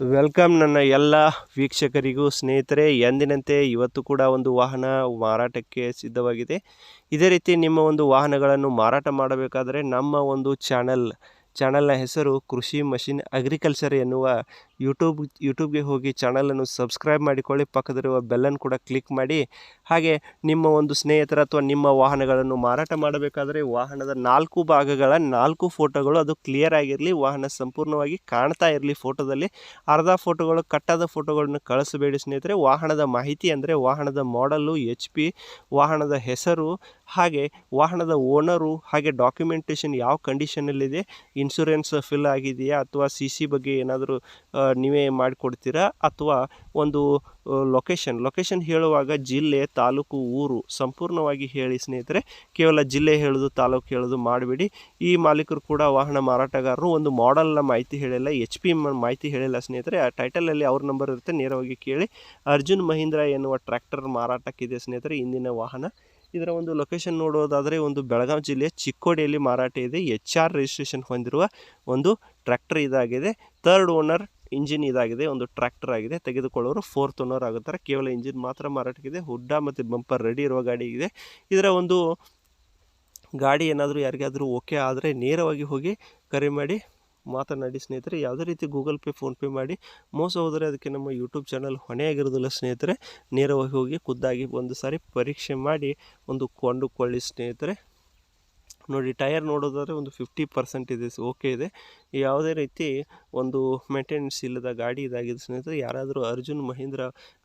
Welcome ನನ್ನ ಎಲ್ಲ ವೀಕ್ಷಕರಿಗೂ ಸ್ನೇಹಿತರೆ. ಎಂದಿನಂತೆ ಇವತ್ತು ಕೂಡ ಒಂದು ವಾಹನ ಮಾರಾಟಕ್ಕೆ ಸಿದ್ಧವಾಗಿದೆ. ಇದೇ ರೀತಿ ನಿಮ್ಮ ಒಂದು ವಾಹನಗಳನ್ನು ಮಾರಾಟ ಮಾಡಬೇಕಾದರೆ ನಮ್ಮ ಒಂದು ಚಾನಲ್, ಚಾನಲ್ನ ಹೆಸರು ಕೃಷಿ ಮಷಿನ್ ಅಗ್ರಿಕಲ್ಚರ್ ಎನ್ನುವ ಯೂಟ್ಯೂಬ್ ಯೂಟ್ಯೂಬ್ಗೆ ಹೋಗಿ ಚಾನಲನ್ನು ಸಬ್ಸ್ಕ್ರೈಬ್ ಮಾಡಿಕೊಳ್ಳಿ. ಪಕ್ಕದಲ್ಲಿರುವ ಬೆಲ್ಲನ್ನು ಕೂಡ ಕ್ಲಿಕ್ ಮಾಡಿ. ಹಾಗೆ ನಿಮ್ಮ ಒಂದು ಸ್ನೇಹಿತರ ಅಥವಾ ನಿಮ್ಮ ವಾಹನಗಳನ್ನು ಮಾರಾಟ ಮಾಡಬೇಕಾದರೆ ವಾಹನದ ನಾಲ್ಕು ಭಾಗಗಳ ನಾಲ್ಕು ಫೋಟೋಗಳು ಅದು ಕ್ಲಿಯರ್ ಆಗಿರಲಿ, ವಾಹನ ಸಂಪೂರ್ಣವಾಗಿ ಕಾಣ್ತಾ ಇರಲಿ ಫೋಟೋದಲ್ಲಿ ಅರ್ಧ ಫೋಟೋಗಳು ಕಟ್ಟಾದ ಫೋಟೋಗಳನ್ನು ಕಳಿಸಬೇಡಿ ಸ್ನೇಹಿತರೆ. ವಾಹನದ ಮಾಹಿತಿ ಅಂದರೆ ವಾಹನದ ಮಾಡಲು ಎಚ್ ಪಿ ವಾಹನದ ಹೆಸರು, ಹಾಗೆ ವಾಹನದ ಓನರು ಹಾಗೆ ಡಾಕ್ಯುಮೆಂಟೇಷನ್ ಯಾವ ಕಂಡೀಷನಲ್ಲಿದೆ ಇನ್ಶೂರೆನ್ಸ್ ಫಿಲ್ ಆಗಿದೆಯಾ ಅಥವಾ ಸಿ ಸಿ ಬಗ್ಗೆ ಏನಾದರೂ ನೀವೇ ಮಾಡಿಕೊಡ್ತೀರಾ ಅಥವಾ ಒಂದು ಲೊಕೇಶನ್ ಲೊಕೇಶನ್ ಹೇಳುವಾಗ ಜಿಲ್ಲೆ, ತಾಲೂಕು, ಊರು ಸಂಪೂರ್ಣವಾಗಿ ಹೇಳಿ ಸ್ನೇಹಿತರೆ, ಕೇವಲ ಜಿಲ್ಲೆ ಹೇಳೋದು, ತಾಲೂಕು ಹೇಳೋದು ಮಾಡಬೇಡಿ. ಈ ಮಾಲೀಕರು ಕೂಡ ವಾಹನ ಮಾರಾಟಗಾರರು, ಒಂದು ಮಾಡೆಲ್ನ ಮಾಹಿತಿ ಹೇಳಿಲ್ಲ ಎಚ್ ಪಿ ಮಾಹಿತಿ ಹೇಳಿಲ್ಲ ಸ್ನೇಹಿತರೆ. ಆ ಟೈಟಲಲ್ಲಿ ಅವ್ರ ನಂಬರ್ ಇರುತ್ತೆ, ನೇರವಾಗಿ ಕೇಳಿ. ಅರ್ಜುನ್ ಮಹೀಂದ್ರ ಎನ್ನುವ ಟ್ರ್ಯಾಕ್ಟರ್ ಮಾರಾಟಕ್ಕಿದೆ ಸ್ನೇಹಿತರೆ, ಇಂದಿನ ವಾಹನ. ಇದರ ಒಂದು ಲೊಕೇಶನ್ ನೋಡೋದಾದರೆ, ಒಂದು ಬೆಳಗಾವಿ ಜಿಲ್ಲೆಯ ಚಿಕ್ಕೋಡಿಯಲ್ಲಿ ಮಾರಾಟ ಇದೆ. ಎಚ್ ಆರ್ ರಿಜಿಸ್ಟ್ರೇಷನ್ ಹೊಂದಿರುವ ಒಂದು ಟ್ರ್ಯಾಕ್ಟರ್ ಇದಾಗಿದೆ. ಥರ್ಡ್ ಓನರ್ ಇಂಜಿನ್ ಇದಾಗಿದೆ, ಒಂದು ಟ್ರ್ಯಾಕ್ಟರ್ ಆಗಿದೆ, ತೆಗೆದುಕೊಳ್ಳೋರು ಫೋರ್ತ್ ಓನರ್ ಆಗುತ್ತಾರೆ. ಕೇವಲ ಇಂಜಿನ್ ಮಾತ್ರ ಮಾರಾಟಕ್ಕಿದೆ. ಹುಡ್ಡ ಮತ್ತು ಬಂಪರ್ ರೆಡಿ ಇರುವ ಗಾಡಿ ಇದೆ. ಇದರ ಒಂದು ಗಾಡಿ ಏನಾದರೂ ಯಾರಿಗಾದರೂ ಓಕೆ ಆದರೆ ನೇರವಾಗಿ ಹೋಗಿ ಕರೆ ಮಾಡಿ ಮಾತನಾಡಿ ಸ್ನೇಹಿತರೆ. ಯಾವುದೇ ರೀತಿ ಗೂಗಲ್ ಪೇ ಫೋನ್ಪೇ ಮಾಡಿ ಮೋಸ ಹೋದರೆ ಅದಕ್ಕೆ ನಮ್ಮ ಯೂಟ್ಯೂಬ್ ಚಾನಲ್ ಹೊಣೆಯಾಗಿರೋದಿಲ್ಲ ಸ್ನೇಹಿತರೆ. ನೇರವಾಗಿ ಹೋಗಿ ಖುದ್ದಾಗಿ ಒಂದು ಸಾರಿ ಪರೀಕ್ಷೆ ಮಾಡಿ ಒಂದು ಕೊಂಡುಕೊಳ್ಳಿ ಸ್ನೇಹಿತರೆ. ನೋಡಿ, ಟೈರ್ ನೋಡೋದಾದರೆ ಒಂದು ಫಿಫ್ಟಿ ಪರ್ಸೆಂಟ್ ಇದೆ, ಓಕೆ ಇದೆ. ಯಾವುದೇ ರೀತಿ ಒಂದು ಮೇಂಟೆನೆನ್ಸ್ ಇಲ್ಲದ ಗಾಡಿ ಇದಾಗಿದೆ ಸ್ನೇಹಿತರೆ, ಯಾರಾದರೂ ಅರ್ಜುನ್ ಮಹೀಂದ್ರ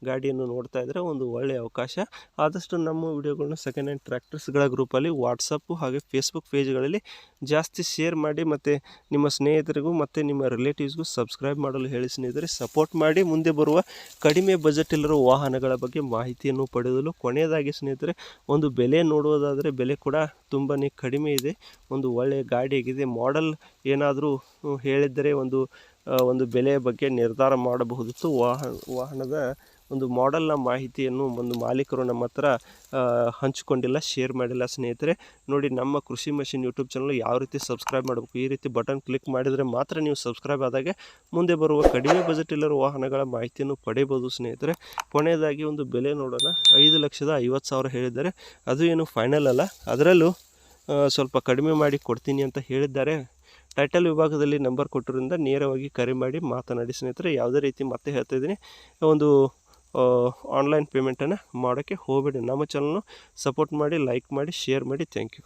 ಗಾಡಿಯನ್ನು ನೋಡ್ತಾ ಇದ್ದರೆ ಒಂದು ಒಳ್ಳೆಯ ಅವಕಾಶ. ಆದಷ್ಟು ನಮ್ಮ ವಿಡಿಯೋಗಳನ್ನ ಸೆಕೆಂಡ್ ಹ್ಯಾಂಡ್ ಟ್ರ್ಯಾಕ್ಟರ್ಸ್ಗಳ ಗ್ರೂಪಲ್ಲಿ ವಾಟ್ಸಪ್ಪು ಹಾಗೆ ಫೇಸ್ಬುಕ್ ಪೇಜ್ಗಳಲ್ಲಿ ಜಾಸ್ತಿ ಶೇರ್ ಮಾಡಿ ಮತ್ತು ನಿಮ್ಮ ಸ್ನೇಹಿತರಿಗೂ ಮತ್ತು ನಿಮ್ಮ ರಿಲೇಟಿವ್ಸ್ಗೂ ಸಬ್ಸ್ಕ್ರೈಬ್ ಮಾಡಲು ಹೇಳಿ ಸ್ನೇಹಿತರೆ ಸಪೋರ್ಟ್ ಮಾಡಿ ಮುಂದೆ ಬರುವ ಕಡಿಮೆ ಬಜೆಟ್ ಇಲ್ಲಿರುವ ವಾಹನಗಳ ಬಗ್ಗೆ ಮಾಹಿತಿಯನ್ನು ಪಡೆಯಲು ಕೊನೆಯದಾಗಿ ಸ್ನೇಹಿತರೆ, ಒಂದು ಬೆಲೆ ನೋಡುವುದಾದರೆ ಬೆಲೆ ಕೂಡ ತುಂಬಾ ಕಡಿಮೆ ಇದೆ. ಒಂದು ಒಳ್ಳೆಯ ಗಾಡಿಯಾಗಿದೆ ಮಾಡೆಲ್ ಏನಾದರೂ ಹೇಳಿದ್ದರೆ ಒಂದು ಒಂದು ಬೆಲೆಯ ಬಗ್ಗೆ ನಿರ್ಧಾರ ಮಾಡಬಹುದಿತ್ತು. ವಾಹನ, ವಾಹನದ ಒಂದು ಮಾಡೆಲ್ನ ಮಾಹಿತಿಯನ್ನು ಒಂದು ಮಾಲೀಕರು ನಮ್ಮ ಹತ್ರ ಹಂಚಿಕೊಂಡಿಲ್ಲ ಶೇರ್ ಮಾಡಿಲ್ಲ. ಸ್ನೇಹಿತರೆ, ನೋಡಿ ನಮ್ಮ ಕೃಷಿ ಮಷಿನ್ ಯೂಟ್ಯೂಬ್ ಚಾನಲ್ ಯಾವ ರೀತಿ ಸಬ್ಸ್ಕ್ರೈಬ್ ಮಾಡಬೇಕು, ಈ ರೀತಿ ಬಟನ್ ಕ್ಲಿಕ್ ಮಾಡಿದರೆ ಮಾತ್ರ ನೀವು ಸಬ್ಸ್ಕ್ರೈಬ್ ಆದಾಗೆ ಮುಂದೆ ಬರುವ ಕಡಿಮೆ ಬಜೆಟ್ ಇಲ್ಲರೂ ವಾಹನಗಳ ಮಾಹಿತಿಯನ್ನು ಪಡೆಯಬಹುದು ಸ್ನೇಹಿತರೆ. ಕೊನೆಯದಾಗಿ ಒಂದು ಬೆಲೆ ನೋಡೋಣ. ಐದು ಲಕ್ಷದ ಐವತ್ತು ಸಾವಿರ ಹೇಳಿದ್ದಾರೆ. ಅದು ಏನು ಫೈನಲ್ ಅಲ್ಲ. ಅದರಲ್ಲೂ ಸ್ವಲ್ಪ ಕಡಿಮೆ ಮಾಡಿ ಕೊಡ್ತೀನಿ ಅಂತ ಹೇಳಿದ್ದಾರೆ. ಟೈಟಲ್ ವಿಭಾಗದಲ್ಲಿ ನಂಬರ್ ಕೊಟ್ಟಿರೋದ್ರಿಂದ ನೇರವಾಗಿ ಕರೆ ಮಾಡಿ ಮಾತನಾಡಿ ಸ್ನೇಹಿತರೆ, ಯಾವುದೇ ರೀತಿ ಮತ್ತೆ ಹೇಳ್ತಾ ಇದ್ದೀನಿ. ಒಂದು ಆನ್ಲೈನ್ ಪೇಮೆಂಟನ್ನು ಮಾಡೋಕ್ಕೆ ಹೋಗಬೇಡಿ. ನಮ್ಮ ಚಾನಲ್ನು ಸಪೋರ್ಟ್ ಮಾಡಿ ಲೈಕ್ ಮಾಡಿ ಶೇರ್ ಮಾಡಿ. Thank you